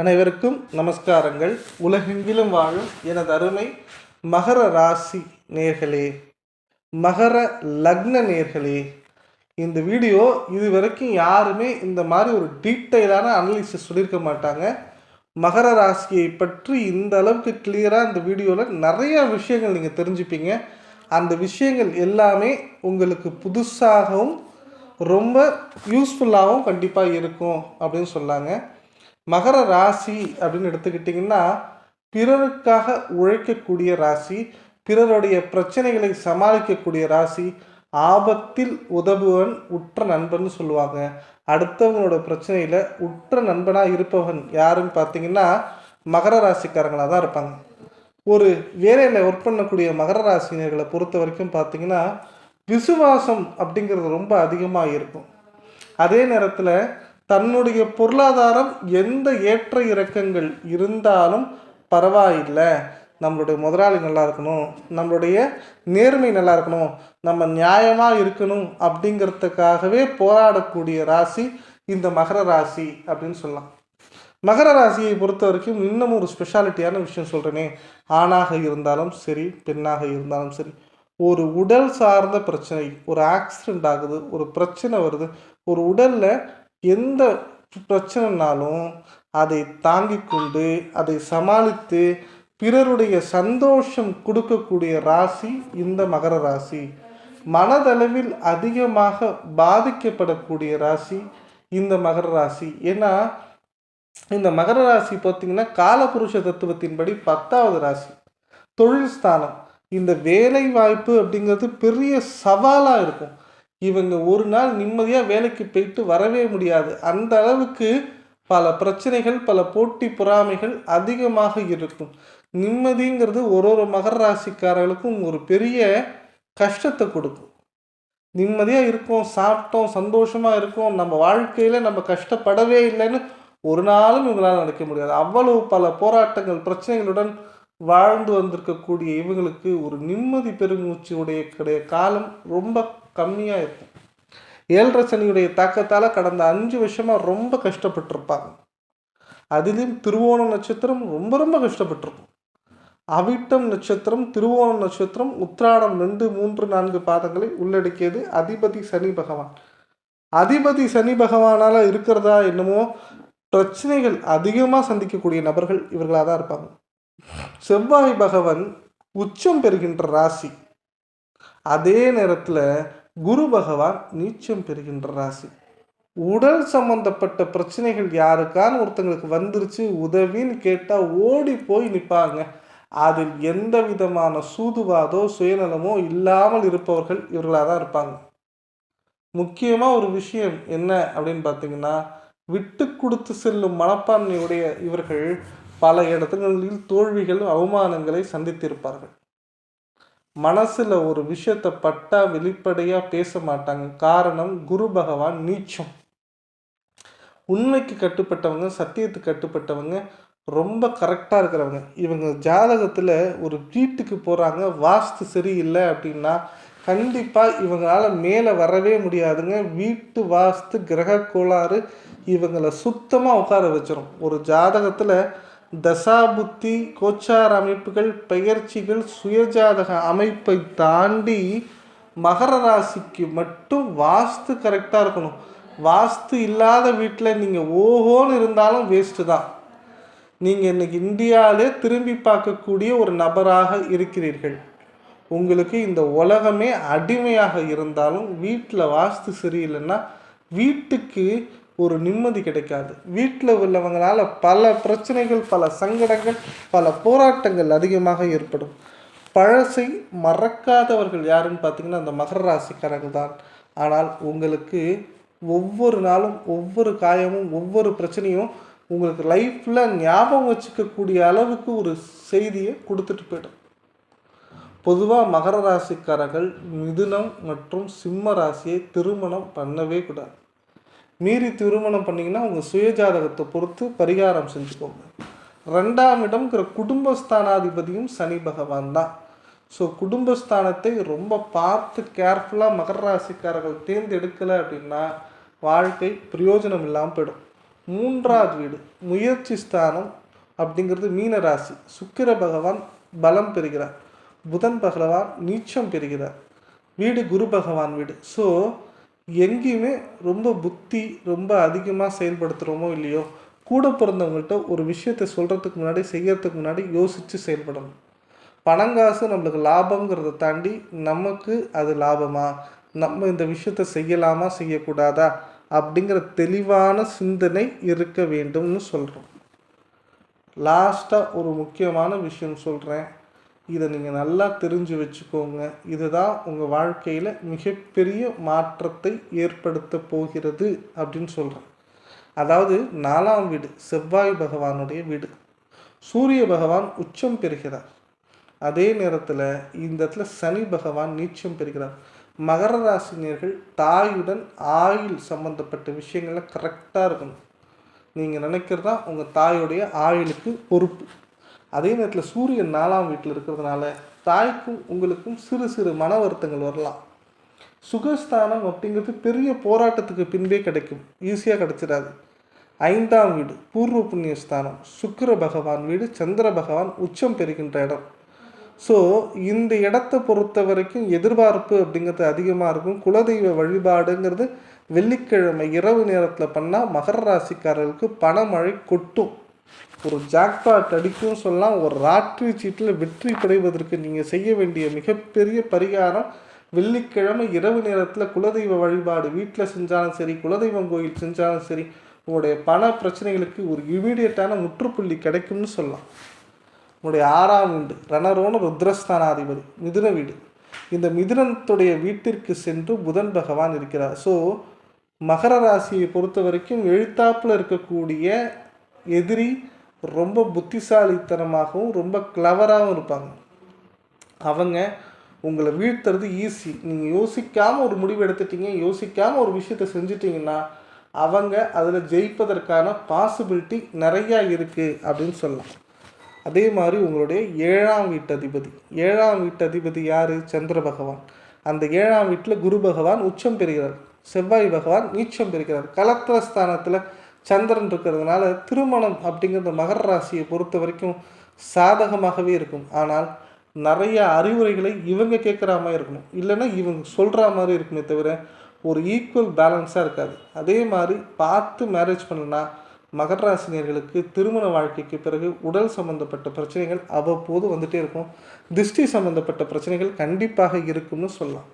அனைவருக்கும் நமஸ்காரங்கள். உலகெங்கிலும் வாழும் எனது அருமை மகர ராசி நேர்களே மகர லக்ன நேர்களே இந்த வீடியோ இது வரைக்கும் யாருமே இந்த மாதிரி ஒரு டீட்டெயிலான அனலிசிஸ் சொல்லியிருக்க மாட்டாங்க. மகர ராசியை பற்றி இந்த அளவுக்கு கிளியராக இந்த வீடியோவில் நிறைய விஷயங்கள் நீங்கள் தெரிஞ்சுப்பீங்க. அந்த விஷயங்கள் எல்லாமே உங்களுக்கு புதுசாகவும் ரொம்ப யூஸ்ஃபுல்லாகவும் கண்டிப்பாக இருக்கும் அப்படின்னு சொன்னாங்க. மகர ராசி அப்படின்னு எடுத்துக்கிட்டிங்கன்னா பிறருக்காக உழைக்கக்கூடிய ராசி பிறருடைய பிரச்சனைகளை சமாளிக்கக்கூடிய ராசி ஆபத்தில் உதவுவன் உற்ற நண்பன் சொல்லுவாங்க. அடுத்தவங்களோட பிரச்சனையில் உற்ற நண்பனாக இருப்பவன் யாருன்னு பார்த்தீங்கன்னா மகர ராசிக்காரங்களாக தான் இருப்பாங்க. ஒரு வேலையில் ஒர்க் பண்ணக்கூடிய மகர ராசினியர்களை பொறுத்த வரைக்கும் பார்த்தீங்கன்னா விசுவாசம் அப்படிங்கிறது ரொம்ப அதிகமாக இருக்கும். அதே நேரத்தில் தன்னுடைய பொருளாதாரம் எந்த ஏற்ற இறக்கங்கள் இருந்தாலும் பரவாயில்லை. நம்மளுடைய முதலாளி நல்லா இருக்கணும். நம்மளுடைய நேர்மை நல்லா இருக்கணும். நம்ம நியாயமாக இருக்கணும் அப்படிங்கிறதுக்காகவே போராடக்கூடிய ராசி இந்த மகர ராசி அப்படின்னு சொல்லலாம். மகர ராசியை பொறுத்த வரைக்கும் இன்னும் ஒரு ஸ்பெஷாலிட்டியான விஷயம் சொல்கிறேனே ஆணாக இருந்தாலும் சரி பெண்ணாக இருந்தாலும் சரி ஒரு உடல் சார்ந்த பிரச்சனை ஒரு ஆக்சிடெண்ட் ஆகுது ஒரு பிரச்சனை வருது ஒரு உடலில் எந்த பிரச்சனைனாலும் அதை தாங்கிக் கொண்டு அதை சமாளித்து பிறருடைய சந்தோஷம் கொடுக்கக்கூடிய ராசி இந்த மகர ராசி. மனதளவில் அதிகமாக பாதிக்கப்படக்கூடிய ராசி இந்த மகர ராசி. ஏன்னா இந்த மகர ராசி பார்த்தீங்கன்னா காலபுருஷ தத்துவத்தின்படி பத்தாவது ராசி. தொழில் ஸ்தானம். இந்த வேலை வாய்ப்பு அப்படிங்கிறது பெரிய சவாலாக இருக்கும். இவங்க ஒரு நாள் நிம்மதியாக வேலைக்கு போயிட்டு வரவே முடியாது. அந்த அளவுக்கு பல பிரச்சனைகள் பல போட்டி பொறாமைகள் அதிகமாக இருக்கும். நிம்மதிங்கிறது ஒரு ஒரு மகர ராசிக்காரர்களுக்கும் ஒரு பெரிய கஷ்டத்தை கொடுக்கும். நிம்மதியாக இருக்கோம் சாப்பிட்டோம் சந்தோஷமாக இருக்கோம் நம்ம வாழ்க்கையில் நம்ம கஷ்டப்படவே இல்லைன்னு ஒரு நாளும் இவங்களால் நினைக்க முடியாது. அவ்வளவு பல போராட்டங்கள் பிரச்சனைகளுடன் வாழ்ந்து வந்திருக்கக்கூடிய இவங்களுக்கு ஒரு நிம்மதி பெருமூச்சு உடைய காலம் ரொம்ப கம்மியாக இருக்கும். ஏழரை சனியுடைய தாக்கத்தால் கடந்த அஞ்சு வருஷமாக ரொம்ப கஷ்டப்பட்டிருப்பாங்க. அதிலும் திருவோணம் நட்சத்திரம் ரொம்ப ரொம்ப கஷ்டப்பட்டிருக்கும். அவிட்டம் நட்சத்திரம் திருவோணம் நட்சத்திரம் உத்திராடம் ரெண்டு மூன்று நான்கு பாதங்களை உள்ளடக்கியது அதிபதி சனி பகவான். அதிபதி சனி பகவானால் இருக்கிறதா என்னமோ பிரச்சனைகள் அதிகமாக சந்திக்கக்கூடிய நபர்கள் இவர்களாக தான் இருப்பாங்க. செவ்வாய் பகவான் உச்சம் பெறுகின்ற ராசி. அதே நேரத்தில் குரு பகவான் நீச்சம் பெறுகின்ற ராசி. உடல் சம்பந்தப்பட்ட பிரச்சனைகள் யாருக்கான ஒருத்தங்களுக்கு வந்துருச்சு உதவின்னு கேட்டால் ஓடி போய் நிற்பாங்க அதில் எந்த விதமான சூதுவாதோ சுயநலமோ இல்லாமல் இருப்பவர்கள் இவர்களாக தான் இருப்பாங்க. முக்கியமாக ஒரு விஷயம் என்ன அப்படின்னு பார்த்தீங்கன்னா விட்டு கொடுத்து செல்லும் மனப்பான்மையுடைய இவர்கள் பல இடங்களில் தோல்விகள் அவமானங்களை சந்தித்திருப்பார்கள். மனசில் ஒரு விஷயத்தை பட்டா வெளிப்படையாக பேச மாட்டாங்க. காரணம் குரு பகவான் நீச்சம். உண்மைக்கு கட்டுப்பட்டவங்க சத்தியத்துக்கு கட்டுப்பட்டவங்க ரொம்ப கரெக்டாக இருக்கிறவங்க. இவங்க ஜாதகத்தில் ஒரு வீட்டுக்கு போகிறாங்க வாஸ்து சரியில்லை அப்படின்னா கண்டிப்பாக இவங்களால் மேலே வரவே முடியாதுங்க. வீட்டு வாஸ்து கிரக கோளாறு இவங்களை சுத்தமாக உட்கார வச்சிரும். ஒரு ஜாதகத்தில் தசாபுத்தி கோச்சார அமைப்புகள் பெயர்ச்சிகள் சுயஜாதக அமைப்பை தாண்டி மகர ராசிக்கு மட்டும் வாஸ்து கரெக்டாக இருக்கணும். வாஸ்து இல்லாத வீட்டில் நீங்கள் ஓஹோன்னு இருந்தாலும் வேஸ்ட்டு தான். நீங்கள் இன்றைக்கி இந்தியாவிலே திரும்பி பார்க்கக்கூடிய ஒரு நபராக இருக்கிறீர்கள். உங்களுக்கு இந்த உலகமே அடிமையாக இருந்தாலும் வீட்டில் வாஸ்து சரியில்லைன்னா வீட்டுக்கு ஒரு நிம்மதி கிடைக்காது. வீட்டில் உள்ளவங்களால் பல பிரச்சனைகள் பல சங்கடங்கள் பல போராட்டங்கள் அதிகமாக ஏற்படும். பழசை மறக்காதவர்கள் யாருன்னு பார்த்தீங்கன்னா அந்த மகர ராசிக்காரர்கள் தான். ஆனால் உங்களுக்கு ஒவ்வொரு நாளும் ஒவ்வொரு காயமும் ஒவ்வொரு பிரச்சனையும் உங்களுக்கு லைஃப்பில் ஞாபகம் வச்சுக்கக்கூடிய அளவுக்கு ஒரு செய்தியை கொடுத்துட்டு போய்டும். பொதுவாக மகர ராசிக்காரர்கள் மிதுனம் மற்றும் சிம்ம ராசியை திருமணம் பண்ணவே கூடாது. மீறி திருமணம் பண்ணிங்கன்னா உங்கள் சுயஜாதகத்தை பொறுத்து பரிகாரம் செஞ்சுக்கோங்க. ரெண்டாம் இடம்ங்கிற குடும்பஸ்தானாதிபதியும் சனி பகவான் தான். ஸோ குடும்பஸ்தானத்தை ரொம்ப பார்த்து கேர்ஃபுல்லாக மகர ராசிக்காரர்கள் தேர்ந்தெடுக்கலை அப்படின்னா வாழ்க்கை பிரயோஜனம் இல்லாமல் போயிடும். மூன்றாவது வீடு முயற்சி ஸ்தானம் அப்படிங்கிறது மீன ராசி. சுக்கிர பகவான் பலம் பெறுகிறார். புதன் பகவான் நீச்சம் பெறுகிறார். வீடு குரு பகவான் வீடு. ஸோ எங்கேயுமே ரொம்ப புத்தி ரொம்ப அதிகமாக செயல்படுத்துகிறோமோ இல்லையோ கூட பிறந்தவங்கள்ட்ட ஒரு விஷயத்தை சொல்கிறதுக்கு முன்னாடி செய்கிறதுக்கு முன்னாடி யோசித்து செயல்படணும். பணங்காசு நம்மளுக்கு லாபங்கிறத தாண்டி நமக்கு அது லாபமா? நம்ம இந்த விஷயத்தை செய்யலாமா செய்யக்கூடாதா? அப்படிங்கிற தெளிவான சிந்தனை இருக்க வேண்டும்னு சொல்கிறோம் லாஸ்ட்டாக ஒரு முக்கியமான விஷயம் சொல்கிறேன் இதை நீங்கள் நல்லா தெரிஞ்சு வச்சுக்கோங்க. இதுதான் உங்கள் வாழ்க்கையில் மிகப்பெரிய மாற்றத்தை ஏற்படுத்த போகிறது அப்படின்னு சொல்கிறேன் அதாவது நாலாம் வீடு செவ்வாய் பகவானுடைய வீடு. சூரிய பகவான் உச்சம் பெறுகிறார். அதே நேரத்தில் இந்த இடத்துல சனி பகவான் நீச்சம் பெறுகிறார். மகர ராசினியர்கள் தாயுடன் ஆயுள் சம்பந்தப்பட்ட விஷயங்களில் கரெக்டாக இருக்கணும். நீங்கள் நினைக்கிறதா உங்கள் தாயுடைய ஆயுளுக்கு பொறுப்பு. அதே நேரத்தில் சூரியன் நாலாம் வீட்டில் இருக்கிறதுனால தாய்க்கும் உங்களுக்கும் சிறு சிறு மன வருத்தங்கள் வரலாம். சுகஸ்தானம் அப்படிங்கிறது பெரிய போராட்டத்துக்கு பின்பே கிடைக்கும். ஈஸியாக கிடைச்சிடாது. ஐந்தாம் வீடு பூர்வ புண்ணியஸ்தானம் சுக்கர பகவான் வீடு சந்திர பகவான் உச்சம் பெறுகின்ற இடம். ஸோ இந்த இடத்த பொறுத்த வரைக்கும் எதிர்பார்ப்பு அப்படிங்கிறது அதிகமாக இருக்கும். குலதெய்வ வழிபாடுங்கிறது வெள்ளிக்கிழமை இரவு நேரத்தில் பண்ணால் மகர ராசிக்காரர்களுக்கு பணமழை கொட்டும். ஒரு ஜாக்பாட் அடிக்கும் சொல்லலாம் ஒரு ராட்ரி சீட்டில் வெற்றி பெறுவதற்கு நீங்கள் செய்ய வேண்டிய மிகப்பெரிய பரிகாரம் வெள்ளிக்கிழமை இரவு நேரத்தில் குலதெய்வ வழிபாடு. வீட்டில் செஞ்சாலும் சரி குலதெய்வம் கோயில் செஞ்சாலும் சரி உங்களுடைய பண பிரச்சனைகளுக்கு ஒரு இமீடியட்டான முற்றுப்புள்ளி கிடைக்கும்னு சொல்லலாம். உங்களுடைய ஆறாம் வீடு ரணரோன ருத்ரஸ்தானாதிபதி மிதுன வீடு. இந்த மிதுனத்துடைய வீட்டிற்கு சென்று புதன் பகவான் இருக்கிறார். ஸோ மகர ராசியை பொறுத்த வரைக்கும் எழுத்தாப்பில் இருக்கக்கூடிய எதிரி ரொம்ப புத்திசாலித்தனமாகவும் ரொம்ப கிளவராகவும் இருப்பாங்க. அவங்க உங்களை வீழ்த்துறது ஈஸி நீங்கள் யோசிக்காமல் ஒரு முடிவு எடுத்துட்டீங்க யோசிக்காமல் ஒரு விஷயத்தை செஞ்சிட்டிங்கன்னா அவங்க அதில் ஜெயிப்பதற்கான பாசிபிலிட்டி நிறையா இருக்குது அப்படின்னு சொல்லலாம். அதே மாதிரி உங்களுடைய ஏழாம் வீட்டு அதிபதி. ஏழாம் வீட்டு அதிபதி யார்? சந்திர பகவான். அந்த ஏழாம் வீட்டில் குரு பகவான் உச்சம் பெறுகிறார். செவ்வாய் பகவான் நீச்சம் பெறுகிறார். கலத்திர ஸ்தானத்தில் சந்திரன் இருக்கிறதுனால திருமணம் அப்படிங்கிறது மகர ராசியை பொறுத்த வரைக்கும் சாதகமாகவே இருக்கும். ஆனால் நிறைய அறிவுரைகளை இவங்க கேட்குற மாதிரி இருக்கணும். இல்லைன்னா இவங்க சொல்கிற மாதிரி இருக்குமே தவிர ஒரு ஈக்குவல் பேலன்ஸாக இருக்காது. அதே மாதிரி பார்த்து மேரேஜ் பண்ணலன்னா மகர ராசினியர்களுக்கு திருமண வாழ்க்கைக்கு பிறகு உடல் சம்பந்தப்பட்ட பிரச்சனைகள் அவ்வப்போது வந்துகிட்டே இருக்கும். திருஷ்டி சம்பந்தப்பட்ட பிரச்சனைகள் கண்டிப்பாக இருக்கும்னு சொல்லலாம்.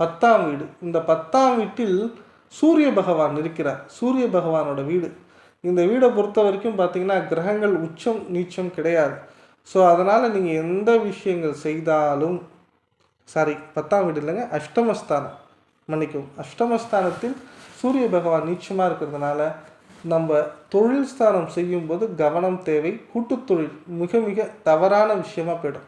பத்தாம் வீடு. இந்த பத்தாம் வீட்டில் சூரிய பகவான் இருக்கிறார். சூரிய பகவானோட வீடு. இந்த வீடை பொறுத்த வரைக்கும் பார்த்தீங்கன்னா கிரகங்கள் உச்சம் நீச்சம் கிடையாது. ஸோ அதனால் நீங்கள் எந்த விஷயங்கள் செய்தாலும் சாரி பத்தாம் வீடு இல்லைங்க அஷ்டமஸ்தானம் மன்னிக்கும் அஷ்டமஸ்தானத்தில் சூரிய பகவான் நீச்சமாக இருக்கிறதுனால நம்ம தொழில் ஸ்தானம் செய்யும்போது கவனம் தேவை கூட்டுத்தொழில் மிக மிக தவறான விஷயமா போயிடும்.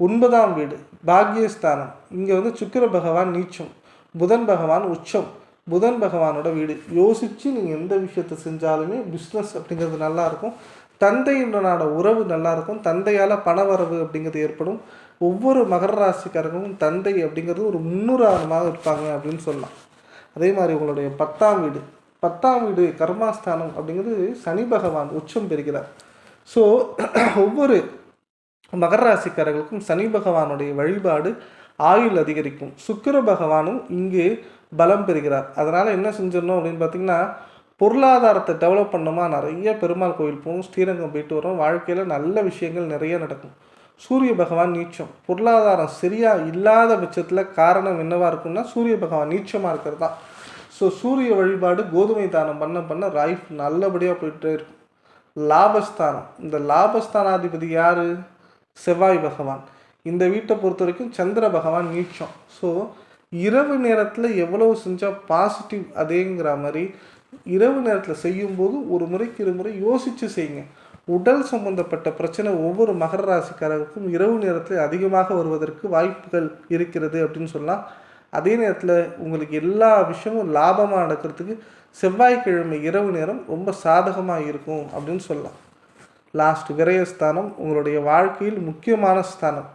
ஒன்பதாம் வீடு பாக்யஸ்தானம். இங்கே வந்து சுக்கிர பகவான் நீச்சம் புதன் பகவான் உச்சம். புதன் பகவானோட வீடு. யோசித்து நீங்கள் எந்த விஷயத்தை செஞ்சாலுமே பிஸ்னஸ் அப்படிங்கிறது நல்லாயிருக்கும். தந்தையுடனான உறவு நல்லாயிருக்கும். தந்தையால் பணவரவு அப்படிங்கிறது ஏற்படும். ஒவ்வொரு மகர ராசிக்காரங்களும் தந்தை அப்படிங்கிறது ஒரு முன்னுதாரணமாக இருப்பாங்க அப்படின்னு சொல்லலாம். அதே மாதிரி உங்களுடைய பத்தாம் வீடு. பத்தாம் வீடு கர்மாஸ்தானம் அப்படிங்கிறது சனி பகவான் உச்சம் பெறுகிறார். ஸோ ஒவ்வொரு மகர ராசிக்காரர்களுக்கும் சனி பகவானுடைய வழிபாடு ஆயுள் அதிகரிக்கும். சுக்கிர பகவானும் இங்கு பலம் பெறுகிறார். அதனால் என்ன செஞ்சிடணும் அப்படின்னு பார்த்தீங்கன்னா பொருளாதாரத்தை டெவலப் பண்ணோமா நிறைய பெருமாள் கோயில் போகும் ஸ்ரீரங்கம் போயிட்டு வரோம். வாழ்க்கையில் நல்ல விஷயங்கள் நிறைய நடக்கும். சூரிய பகவான் நீச்சம். பொருளாதாரம் சரியாக இல்லாத பட்சத்தில் காரணம் என்னவாக இருக்கும்னா சூரிய பகவான் நீச்சமாக இருக்கிறது. தான் ஸோ சூரிய வழிபாடு கோதுமை தானம் பண்ண பண்ண லைஃப் நல்லபடியாக போயிட்டே இருக்கும். லாபஸ்தானம். இந்த லாபஸ்தானாதிபதி யார்? செவ்வாய் பகவான். இந்த வீட்டை பொறுத்த வரைக்கும் சந்திர பகவான் நீச்சம். ஸோ இரவு நேரத்தில் எவ்வளவு செஞ்சால் பாசிட்டிவ் அதேங்கிற மாதிரி இரவு நேரத்தில் செய்யும்போது ஒரு முறைக்கு இரு முறை யோசித்து செய்யுங்க. உடல் சம்பந்தப்பட்ட பிரச்சனை ஒவ்வொரு மகர ராசிக்காரருக்கும் இரவு நேரத்தில் அதிகமாக வருவதற்கு வாய்ப்புகள் இருக்கிறது அப்படின்னு சொல்லலாம். அதே நேரத்தில் உங்களுக்கு எல்லா விஷயமும் லாபமாக நடக்கிறதுக்கு செவ்வாய்க்கிழமை இரவு நேரம் ரொம்ப சாதகமாக இருக்கும் அப்படின்னு சொல்லலாம். லாஸ்ட் விரயஸ்தானம் உங்களுடைய வாழ்க்கையில் முக்கியமான ஸ்தானம்.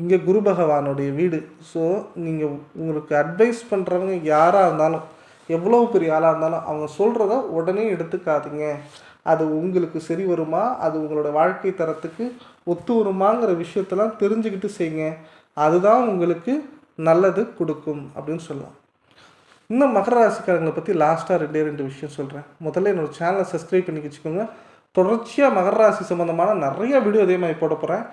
இங்கே குரு பகவானுடைய வீடு. ஸோ நீங்கள் உங்களுக்கு அட்வைஸ் பண்ணுறவங்க யாராக இருந்தாலும் எவ்வளோ பெரிய ஆளாக இருந்தாலும் அவங்க சொல்கிறத உடனே எடுத்துக்காதீங்க. அது உங்களுக்கு சரி வருமா? அது உங்களோட வாழ்க்கை தரத்துக்கு ஒத்து வருமாங்கிற விஷயத்தெல்லாம் தெரிஞ்சுக்கிட்டு செய்யுங்க. அதுதான் உங்களுக்கு நல்லது கொடுக்கும் அப்படின்னு சொல்லலாம். இன்னும் மகர ராசிக்காரங்களை பற்றி லாஸ்ட்டாக ரெண்டே ரெண்டு விஷயம் சொல்கிறேன் முதல்ல என்னோடய சேனலை சப்ஸ்கிரைப் பண்ணி வச்சுக்கோங்க. தொடர்ச்சியாக மகர ராசி சம்மந்தமான நிறைய வீடியோ அதே மாதிரி போட போகிறேன்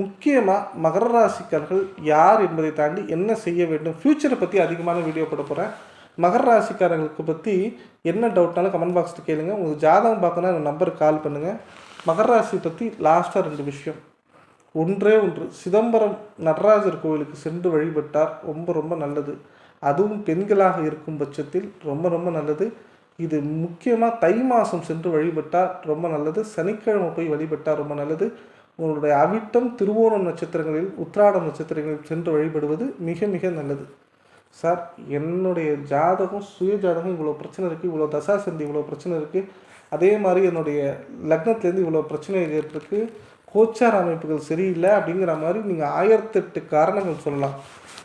முக்கியமாக மகர ராசிக்காரர்கள் யார் என்பதை தாண்டி என்ன செய்ய வேண்டும்? ஃப்யூச்சரை பற்றி அதிகமான வீடியோ போட போகிறேன் மகர ராசிக்காரங்களுக்கு பற்றி என்ன டவுட்னாலும் கமெண்ட் பாக்ஸில் கேளுங்க. உங்களுக்கு ஜாதகம் பார்க்கணும்னா என் நம்பருக்கு கால் பண்ணுங்கள் மகர ராசி பற்றி லாஸ்ட்டாக ரெண்டு விஷயம். ஒன்றே ஒன்று. சிதம்பரம் நடராஜர் கோவிலுக்கு சென்று வழிபட்டார். ரொம்ப ரொம்ப நல்லது. அதுவும் பெண்களாக இருக்கும் பட்சத்தில் ரொம்ப ரொம்ப நல்லது. இது முக்கியமாக தை மாதம் சென்று வழிபட்டால் ரொம்ப நல்லது. சனிக்கிழமை போய் வழிபட்டால் ரொம்ப நல்லது. உங்களுடைய அவிட்டம் திருவோணம் நட்சத்திரங்களில் உத்திராடம் நட்சத்திரங்களில் சென்று வழிபடுவது மிக மிக நல்லது. சார் என்னுடைய ஜாதகம் சுய ஜாதகம் இவ்வளோ பிரச்சனை இருக்குது இவ்வளோ தசா சந்தி இவ்வளோ பிரச்சனை இருக்குது அதே மாதிரி என்னுடைய லக்னத்துலேருந்து இவ்வளோ பிரச்சனை இருக்குது கோச்சார் அமைப்புகள் சரியில்லை அப்படிங்கிற மாதிரி நீங்கள் ஆயிரத்தெட்டு காரணங்கள் சொல்லலாம்.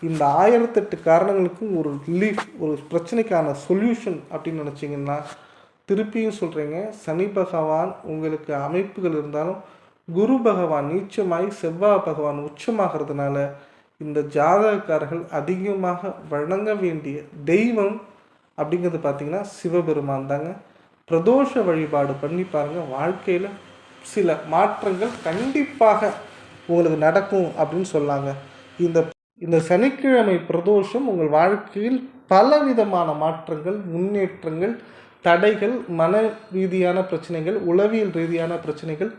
இந்த ஆயிரத்தெட்டு காரணங்களுக்கும் ஒரு ரிலீஃப் ஒரு பிரச்சனைக்கான சொல்யூஷன் அப்படின்னு நினச்சிங்கன்னா திருப்பியும் சொல்கிறீங்க சனி பகவான் உங்களுக்கு அமைப்புகள் இருந்தாலும் குரு பகவான் நீச்சமாய் செவ்வாய் பகவான் உச்சமாகிறதுனால இந்த ஜாதகக்காரர்கள் அதிகமாக வழங்க வேண்டிய தெய்வம் அப்படிங்கிறது பார்த்திங்கன்னா சிவபெருமான் தாங்க. பிரதோஷ வழிபாடு பண்ணி பாருங்கள் வாழ்க்கையில் சில மாற்றங்கள் கண்டிப்பாக உங்களுக்கு நடக்கும் அப்படின்னு சொல்லாங்க இந்த இந்த சனிக்கிழமை பிரதோஷம் உங்கள் வாழ்க்கையில் பல விதமான மாற்றங்கள் முன்னேற்றங்கள் தடைகள் மன ரீதியான பிரச்சனைகள் உளவியல் ரீதியான பிரச்சனைகள்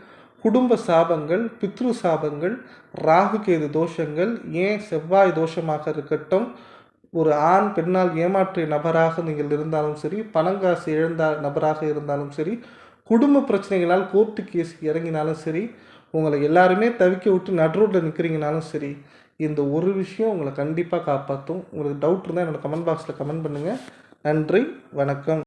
குடும்ப சாபங்கள் பித்ரு சாபங்கள் ராகு கேது தோஷங்கள் ஏன் செவ்வாய் தோஷமாக இருக்கட்டும் ஒரு ஆண் பெண்ணால் ஏமாற்றிய நபராக நீங்கள் இருந்தாலும் சரி பணங்காசு இழந்த நபராக இருந்தாலும் சரி குடும்ப பிரச்சனைகளால் கோர்ட்டு கேஸ் இறங்கினாலும் சரி உங்களை எல்லாருமே தவிக்க விட்டு நடுரோட்டில் நிற்கிறீங்கனாலும் சரி இந்த ஒரு விஷயம் உங்களை கண்டிப்பாக காப்பாற்றும் உங்களுக்கு டவுட் இருந்தால் என்னோடய கமெண்ட் பாக்ஸில் கமெண்ட் பண்ணுங்கள் நன்றி வணக்கம்.